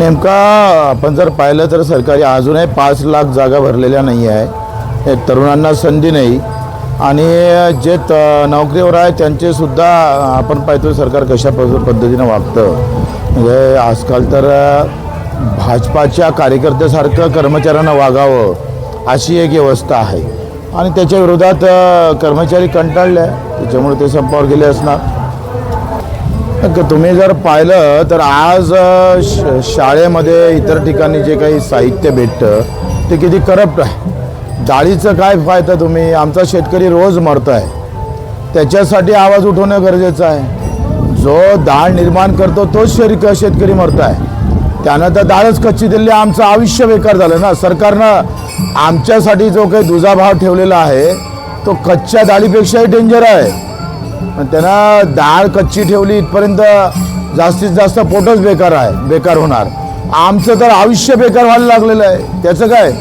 नेमका आपण जर पाहिलं तर सरकारी अजूनही पाच लाख जागा भरलेल्या नाही आहे. हे तरुणांना संधी नाही. आणि जे त नोकरीवर आहे त्यांचेसुद्धा आपण पाहतो सरकार कशा पद्धतीनं वागतं. म्हणजे आजकाल तर भाजपाच्या कार्यकर्त्यासारखं कर्मचाऱ्यांना वागावं अशी एक व्यवस्था आहे. आणि त्याच्या विरोधात कर्मचारी कंटाळले. त्याच्यामुळे ते संपावर गेले असणार. तुम्ही जर पाहिलं तर आज श- शाळेमध्ये इतर ठिकाणी जे काही साहित्य भेटतं ते किती करप्ट आहे. डाळीचं काय फायदा तुम्ही? आमचा शेतकरी रोज मरत आहे त्याच्यासाठी आवाज उठवणं गरजेचं आहे. जो डाळ निर्माण करतो तोच शेरी शेतकरी मरत आहे त्यानं तर डाळच कच्ची दिली आमचं आयुष्य बेकार झालं ना. सरकारनं आमच्यासाठी जो काही दुजाभाव ठेवलेला आहे तो कच्च्या डाळीपेक्षाही डेंजर आहे. त्यांना डाळ कच्ची ठेवली इथपर्यंत जास्तीत जास्त पोटच बेकार आहे बेकार होणार. आमचं तर आयुष्य बेकार व्हायला लागलेलं आहे. त्याचं काय?